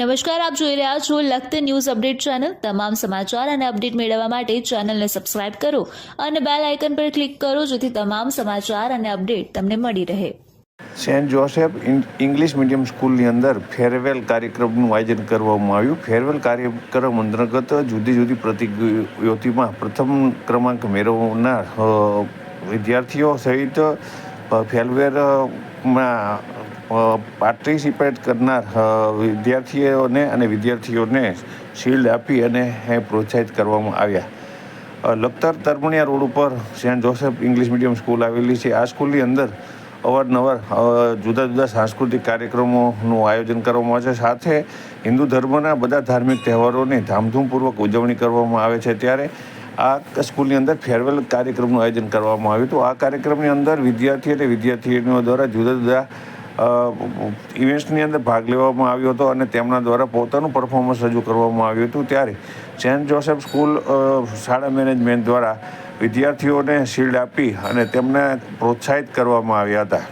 નમસ્કાર આપ જોઈ રહ્યા છો લખત ન્યૂઝ અપડેટ ચેનલ. તમામ સમાચાર અને અપડેટ મેળવવા માટે ચેનલને સબસ્ક્રાઇબ કરો અને બેલ આઇકન પર ક્લિક કરો જેથી તમામ સમાચાર અને અપડેટ તમને મળી રહે. સેન્ટ જોસેફ ઇંગ્લિશ મીડિયમ સ્કૂલની અંદર ફેરવેલ કાર્યક્રમનું આયોજન કરવામાં આવ્યું. ફેરવેલ કાર્યક્રમ અંતર્ગત જુદી જુદી પ્રતિયોગિતામાં પ્રથમ ક્રમાંક મેળવનાર વિદ્યાર્થીઓ સહિત અ, ફેરવેલમાં પાર્ટિસિપેટ કરનાર વિદ્યાર્થીઓને અને વિદ્યાર્થીઓને શિલ્ડ આપી અને એ પ્રોત્સાહિત કરવામાં આવ્યા. લખતર તરમણિયા રોડ ઉપર Saint Joseph English medium school આવેલી છે. આ સ્કૂલની અંદર અવારનવાર જુદા જુદા સાંસ્કૃતિક કાર્યક્રમોનું આયોજન કરવામાં આવે છે. સાથે હિન્દુ ધર્મના બધા ધાર્મિક તહેવારોની ધામધૂમપૂર્વક ઉજવણી કરવામાં આવે છે. ત્યારે આ સ્કૂલની અંદર ફેરવેલ કાર્યક્રમનું આયોજન કરવામાં આવ્યું હતું. આ કાર્યક્રમની અંદર વિદ્યાર્થી અને વિદ્યાર્થીનીઓ દ્વારા જુદા જુદા ઇવેન્ટ્સની અંદર ભાગ લેવામાં આવ્યો હતો અને તેમના દ્વારા પોતાનું પરફોર્મન્સ રજૂ કરવામાં આવ્યું હતું ત્યારે સેન્ટ જોસેફ સ્કૂલ શાળા મેનેજમેન્ટ દ્વારા વિદ્યાર્થીઓને શિલ્ડ આપી અને તેમને પ્રોત્સાહિત કરવામાં આવ્યા હતા.